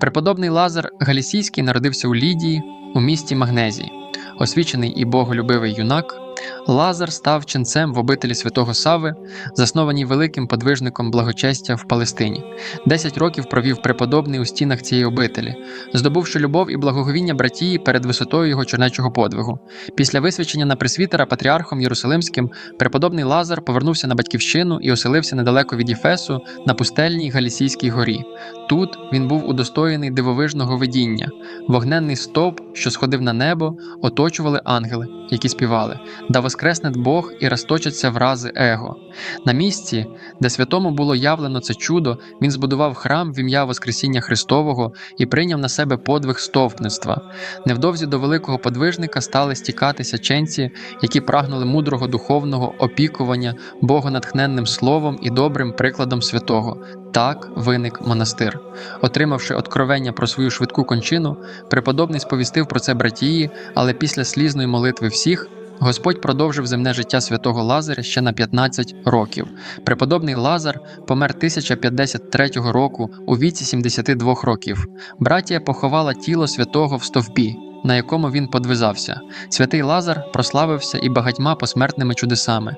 Преподобний Лазар Галісійський народився у Лідії у місті Магнезії. Освічений і боголюбивий юнак, Лазар став ченцем в обителі святого Сави, заснованій великим подвижником благочестя в Палестині. Десять років провів преподобний у стінах цієї обителі, здобувши любов і благоговіння братії перед висотою його чернечого подвигу. Після висвячення на пресвітера патріархом Єрусалимським преподобний Лазар повернувся на батьківщину і оселився недалеко від Єфесу на пустельній Галісійській горі. Тут він був удостоєний дивовижного видіння. Вогненний стовп, що сходив на небо, оточували ангели, які співали: Да воскресне Бог і розточаться врази Его. На місці, де святому було явлено це чудо, він збудував храм в ім'я Воскресіння Христового і прийняв на себе подвиг стовпництва. Невдовзі до великого подвижника стали стікатися ченці, які прагнули мудрого духовного опікування богонатхненним словом і добрим прикладом святого. Так виник монастир. Отримавши откровення про свою швидку кончину, преподобний сповістив про це братії, але після слізної молитви всіх. Господь продовжив земне життя святого Лазаря ще на 15 років. Преподобний Лазар помер 1053 року у віці 72 років. Братія поховала тіло святого в стовпі, на якому він подвизався. Святий Лазар прославився і багатьма посмертними чудесами.